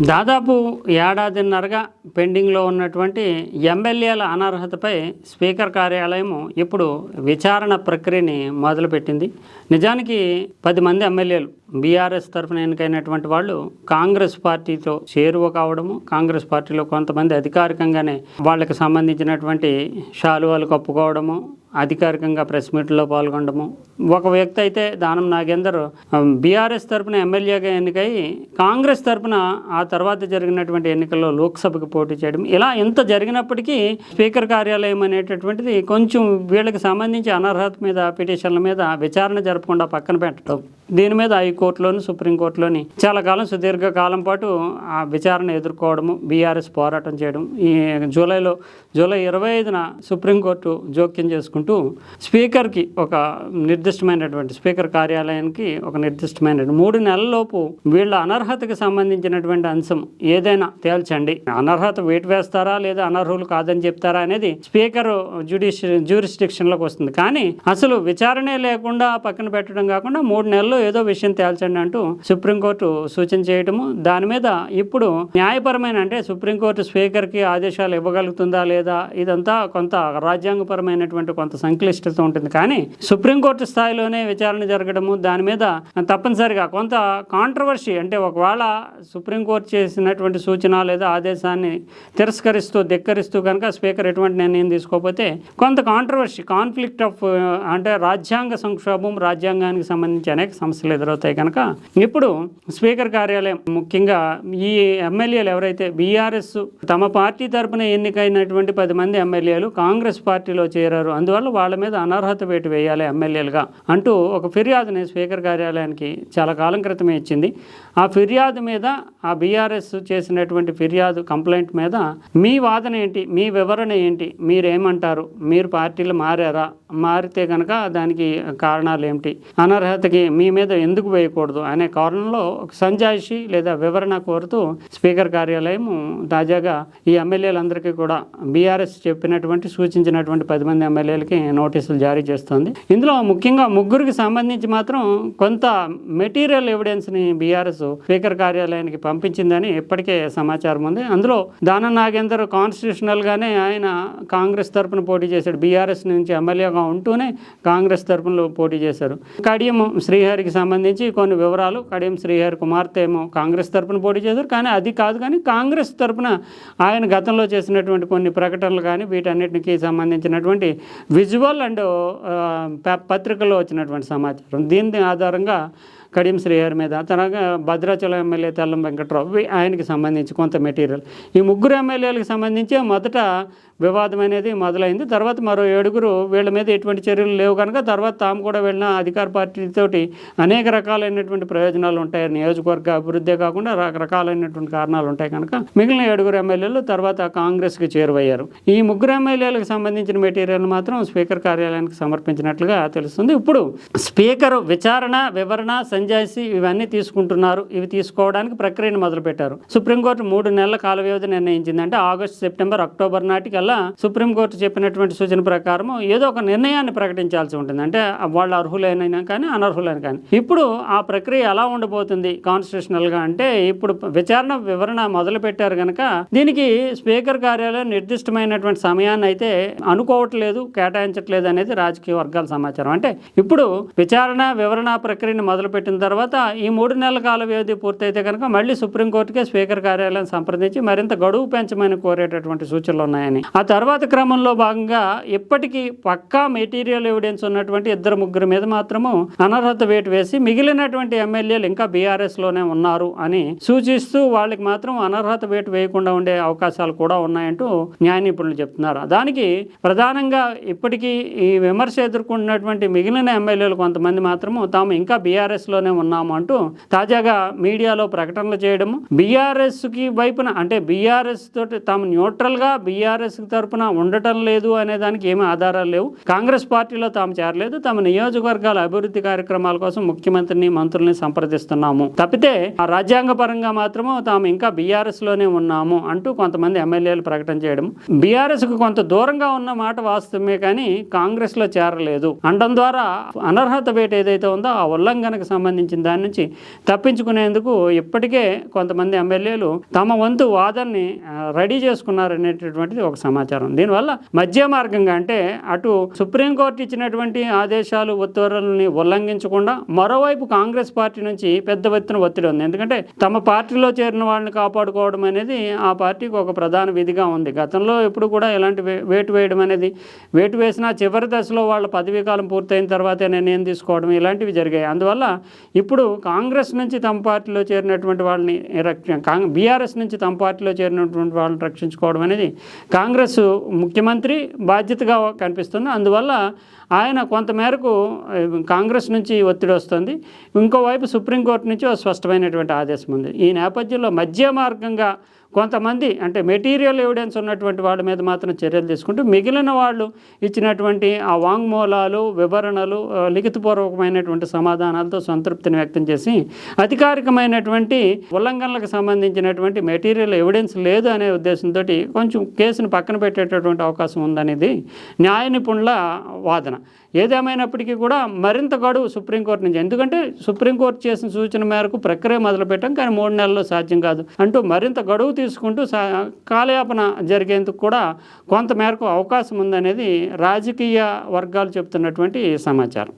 దాదాపు ఏడాదిన్నరగా పెండింగ్లో ఉన్నటువంటి ఎమ్మెల్యేల అనర్హతపై స్పీకర్ కార్యాలయం ఇప్పుడు విచారణ ప్రక్రియని మొదలుపెట్టింది. నిజానికి పది మంది ఎమ్మెల్యేలు బీఆర్ఎస్ తరఫున ఎన్నికైనటువంటి వాళ్ళు కాంగ్రెస్ పార్టీతో చేరువ కావడము కాంగ్రెస్ పార్టీలో కొంతమంది అధికారికంగానే వాళ్ళకి సంబంధించినటువంటి శాలువాలు కప్పుకోవడము అధికారికంగా ప్రెస్ మీట్లో పాల్గొనడము. ఒక వ్యక్తి అయితే దానం నాగేందర్ బీఆర్ఎస్ తరపున ఎమ్మెల్యేగా ఎన్నికై కాంగ్రెస్ తరపున ఆ తర్వాత జరిగినటువంటి ఎన్నికల్లో లోక్సభకు పోటీ చేయడం. ఇలా ఎంత జరిగినప్పటికీ స్పీకర్ కార్యాలయం అనేటటువంటిది కొంచెం వీళ్ళకి సంబంధించి అనర్హత మీద పిటిషన్ల మీద విచారణ జరపకుండా పక్కన పెట్టడం. దీని మీద హైకోర్టులోని సుప్రీంకోర్టులోని చాలా కాలం సుదీర్ఘ కాలం పాటు ఆ విచారణ ఎదుర్కోవడము బీఆర్ఎస్ పోరాటం చేయడం ఈ జూలైలో జూలై ఇరవై ఐదున సుప్రీంకోర్టు జోక్యం చేసుకుంటూ స్పీకర్కి ఒక నిర్దిష్టమైనటువంటి స్పీకర్ కార్యాలయానికి ఒక నిర్దిష్టమైన మూడు నెలలలోపు వీళ్ళ అనర్హతకి సంబంధించినటువంటి అంశం ఏదైనా తేల్చండి. అనర్హత వేటు వేస్తారా లేదా అనర్హులు కాదని చెప్తారా అనేది స్పీకర్ జ్యుడిషియల్ జ్యూరిస్డిక్షన్లోకి వస్తుంది. కానీ అసలు విచారణే లేకుండా పక్కన పెట్టడం కాకుండా మూడు నెలలు నెలల్లో ఏదో విషయం తేల్చండి అంటూ సుప్రీంకోర్టు సూచన చేయటము. దాని మీద ఇప్పుడు న్యాయపరమైన అంటే సుప్రీంకోర్టు స్పీకర్కి ఆదేశాలు ఇవ్వగలుగుతుందా లేదా ఇదంతా కొంత రాజ్యాంగపరమైనటువంటి కొంత సంక్లిష్టత ఉంటుంది. కానీ సుప్రీంకోర్టు స్థాయిలోనే విచారణ జరగడము దాని మీద తప్పనిసరిగా కొంత కాంట్రవర్సీ అంటే ఒకవేళ సుప్రీంకోర్టు చేసినటువంటి సూచన లేదా ఆదేశాన్ని తిరస్కరిస్తూ ధిక్కరిస్తూ కనుక స్పీకర్ ఎటువంటి నిర్ణయం తీసుకోకపోతే కొంత కాంట్రవర్సీ కాన్ఫ్లిక్ట్ ఆఫ్ అంటే రాజ్యాంగ సంక్షోభం రాజ్యాంగానికి సంబంధించి అనేక సమస్యలు ఎదురవుతాయి కనుక ఇప్పుడు స్పీకర్ కార్యాలయం ముఖ్యంగా ఈ ఎమ్మెల్యేలు ఎవరైతే బీఆర్ఎస్ తమ పార్టీ తరపున ఎన్నికైనటువంటి పది మంది ఎమ్మెల్యేలు కాంగ్రెస్ పార్టీలో చేరారు. అందువల్ల వాళ్ళ మీద అనర్హత వేటు వేయాలి ఎమ్మెల్యేలుగా అంటూ ఒక ఫిర్యాదుని స్పీకర్ కార్యాలయానికి చాలా కాలం క్రితమే ఇచ్చింది. ఆ ఫిర్యాదు మీద ఆ బీఆర్ఎస్ చేసినటువంటి ఫిర్యాదు కంప్లైంట్ మీద మీ వాదన ఏంటి? మీ వివరణ ఏంటి? మీరేమంటారు? మీరు పార్టీలు మారారా? మారితే కనుక దానికి కారణాలు ఏమిటి? అనర్హతకి మీ మీద ఎందుకు వేయకూడదు? అనే కారణంలో సంజాయిషి లేదా వివరణ కోరుతూ స్పీకర్ కార్యాలయం తాజాగా ఈ ఎమ్మెల్యేలందరికీ కూడా బీఆర్ఎస్ చెప్పినటువంటి సూచించినటువంటి పది మంది ఎమ్మెల్యేలకి నోటీసులు జారీ చేస్తోంది. ఇందులో ముఖ్యంగా ముగ్గురికి సంబంధించి మాత్రం కొంత మెటీరియల్ ఎవిడెన్స్ని బీఆర్ఎస్ స్పీకర్ కార్యాలయానికి పంపించిందని ఇప్పటికే సమాచారం ఉంది. అందులో దాన నాగేందర్ కాన్స్టిట్యూషనల్గానే ఆయన కాంగ్రెస్ తరపున పోటీ చేశాడు. బీఆర్ఎస్ నుంచి ఎమ్మెల్యే ఎమ్మెల్యేగా ఉంటూనే కాంగ్రెస్ తరపున పోటీ చేశారు. కడియం శ్రీహరికి సంబంధించి కొన్ని వివరాలు కడియం శ్రీహరి కుమార్తె ఏమో కాంగ్రెస్ తరపున పోటీ చేశారు. కానీ అది కాదు కానీ కాంగ్రెస్ తరపున ఆయన గతంలో చేసినటువంటి కొన్ని ప్రకటనలు కానీ వీటన్నిటికి సంబంధించినటువంటి విజువల్ అండ్ పత్రికల్లో వచ్చినటువంటి సమాచారం. దీని ఆధారంగా కడియం శ్రీహరి మీద తర్వాత భద్రాచలం ఎమ్మెల్యే తెల్లం వెంకట్రావు ఆయనకి సంబంధించి కొంత మెటీరియల్. ఈ ముగ్గురు ఎమ్మెల్యేలకు సంబంధించి మొదట వివాదం అనేది మొదలైంది. తర్వాత మరో ఏడుగురు వీళ్ళ మీద ఎటువంటి చర్యలు లేవు కనుక తర్వాత తాము కూడా వెళ్ళిన అధికార పార్టీతోటి అనేక రకాలైనటువంటి ప్రయోజనాలు ఉంటాయి. నియోజకవర్గ అభివృద్ధే కాకుండా రకరకాలైనటువంటి కారణాలు ఉంటాయి కనుక మిగిలిన ఏడుగురు ఎమ్మెల్యేలు తర్వాత కాంగ్రెస్కి చేరువయ్యారు. ఈ ముగ్గురు ఎమ్మెల్యేలకు సంబంధించిన మెటీరియల్ మాత్రం స్పీకర్ కార్యాలయానికి సమర్పించినట్లుగా తెలుస్తుంది. ఇప్పుడు స్పీకర్ విచారణ వివరణ సంజాయిషి ఇవన్నీ తీసుకుంటున్నారు. ఇవి తీసుకోవడానికి ప్రక్రియను మొదలుపెట్టారు. సుప్రీంకోర్టు మూడు నెలల కాల వ్యవధి నిర్ణయించింది అంటే ఆగస్టు సెప్టెంబర్ అక్టోబర్ నాటికల్లా సుప్రీంకోర్టు చెప్పినటువంటి సూచన ప్రకారం ఏదో ఒక నిర్ణయాన్ని ప్రకటించాల్సి ఉంటుంది. అంటే వాళ్ళు అర్హులైన కానీ అనర్హులైన కానీ. ఇప్పుడు ఆ ప్రక్రియ ఎలా ఉండబోతుంది కాన్స్టిట్యూషనల్గా అంటే ఇప్పుడు విచారణ వివరణ మొదలు పెట్టారు కనుక దీనికి స్పీకర్ కార్యాలయం నిర్దిష్టమైనటువంటి సమయాన్ని అయితే అనుకోవట్లేదు కేటాయించట్లేదు అనేది రాజకీయ వర్గాల సమాచారం. అంటే ఇప్పుడు విచారణ వివరణ ప్రక్రియను పెట్టిన తర్వాత ఈ మూడు నెలల కాల వ్యవధి పూర్తయితే కనుక మళ్ళీ సుప్రీంకోర్టుకే స్పీకర్ కార్యాలయం సంప్రదించి మరింత గడువు పెంచమని కోరేటటువంటి సూచనలు ఉన్నాయని. ఆ తర్వాత క్రమంలో భాగంగా ఇప్పటికీ పక్కా మెటీరియల్ ఎవిడెన్స్ ఉన్నటువంటి ఇద్దరు ముగ్గురు మీద మాత్రము అనర్హత వేటు వేసి మిగిలినటువంటి ఎమ్మెల్యేలు ఇంకా బీఆర్ఎస్లోనే ఉన్నారు అని సూచిస్తూ వాళ్ళకి మాత్రం అనర్హత వేటు వేయకుండా ఉండే అవకాశాలు కూడా ఉన్నాయంటూ న్యాయ నిపుణులు చెప్తున్నారు. దానికి ప్రధానంగా ఇప్పటికీ ఈ విమర్శ ఎదుర్కొంటున్నటువంటి మిగిలిన ఎమ్మెల్యేలు కొంతమంది మాత్రము తాము ఇంకా బీఆర్ఎస్లో లోనే ఉన్నాము అంటూ తాజాగా మీడియాలో ప్రకటనలు చేయడము బీఆర్ఎస్కి వైపున అంటే బీఆర్ఎస్ తోటి తాము న్యూట్రల్గా బీఆర్ఎస్ తరపున ఉండటం లేదు అనే దానికి ఏమీ ఆధారాలు లేవు. కాంగ్రెస్ పార్టీలో తాము చేరలేదు. తమ నియోజకవర్గాల అభివృద్ధి కార్యక్రమాల కోసం ముఖ్యమంత్రిని మంత్రుల్ని సంప్రదిస్తున్నాము. తప్పితే ఆ రాజ్యాంగ పరంగా మాత్రము తాము ఇంకా బీఆర్ఎస్లోనే ఉన్నాము అంటూ కొంతమంది ఎమ్మెల్యేలు ప్రకటన చేయడం బీఆర్ఎస్కు కొంత దూరంగా ఉన్న మాట వాస్తవమే కానీ కాంగ్రెస్లో చేరలేదు. అండం ద్వారా అనర్హత వేట ఏదైతే ఉందో ఆ ఉల్లంఘనకు సంబంధించి సంబంధించిన దాని నుంచి తప్పించుకునేందుకు ఇప్పటికే కొంతమంది ఎమ్మెల్యేలు తమ వంతు వాదనని రెడీ చేసుకున్నారనేటటువంటిది ఒక సమాచారం. దీనివల్ల మధ్య మార్గంగా అంటే అటు సుప్రీంకోర్టు ఇచ్చినటువంటి ఆదేశాలు ఉత్తర్వులని ఉల్లంఘించకుండా మరోవైపు కాంగ్రెస్ పార్టీ నుంచి పెద్ద ఎత్తున ఒత్తిడి ఉంది. ఎందుకంటే తమ పార్టీలో చేరిన వాళ్ళని కాపాడుకోవడం అనేది ఆ పార్టీకి ఒక ప్రధాన విధిగా ఉంది. గతంలో ఎప్పుడు కూడా ఇలాంటి వేటు వేయడం అనేది వేటు వేసినా చివరి దశలో వాళ్ళ పదవీ కాలం పూర్తయిన తర్వాతే నిర్ణయం తీసుకోవడం ఇలాంటివి జరిగాయి. అందువల్ల ఇప్పుడు కాంగ్రెస్ నుంచి తమ పార్టీలో చేరినటువంటి వాళ్ళని రక్ష- కాంగ్ బీఆర్ఎస్ నుంచి తమ పార్టీలో చేరినటువంటి వాళ్ళని రక్షించుకోవడం అనేది కాంగ్రెస్ ముఖ్యమంత్రి బాధ్యతగా కనిపిస్తుంది. అందువల్ల ఆయన కొంతమేరకు కాంగ్రెస్ నుంచి ఒత్తిడి వస్తుంది. ఇంకోవైపు సుప్రీంకోర్టు నుంచి స్పష్టమైనటువంటి ఆదేశం ఉంది. ఈ నేపథ్యంలో మధ్య మార్గంగా కొంతమంది అంటే మెటీరియల్ ఎవిడెన్స్ ఉన్నటువంటి వాళ్ళ మీద మాత్రం చర్యలు తీసుకుంటూ మిగిలిన వాళ్ళు ఇచ్చినటువంటి ఆ వాంగ్మూలాలు వివరణలు లిఖితపూర్వకమైనటువంటి సమాధానాలతో సంతృప్తిని వ్యక్తం చేసి అధికారికమైనటువంటి ఉల్లంఘనలకు సంబంధించినటువంటి మెటీరియల్ ఎవిడెన్స్ లేదు అనే ఉద్దేశంతో కొంచెం కేసును పక్కన పెట్టేటటువంటి అవకాశం ఉందనేది న్యాయ నిపుణుల వాదన. ఏదేమైనప్పటికీ కూడా మరింత గడువు సుప్రీంకోర్టు నుంచి ఎందుకంటే సుప్రీంకోర్టు చేసిన సూచన మేరకు ప్రక్రియ మొదలుపెట్టాం కానీ మూడు నెలల్లో సాధ్యం కాదు. అంటూ మరింత గడువు తీసుకుంటూ సా కాలయాపన జరిగేందుకు కూడా కొంత మేరకు అవకాశం ఉందనేది రాజకీయ వర్గాలు చెప్తున్నటువంటి సమాచారం.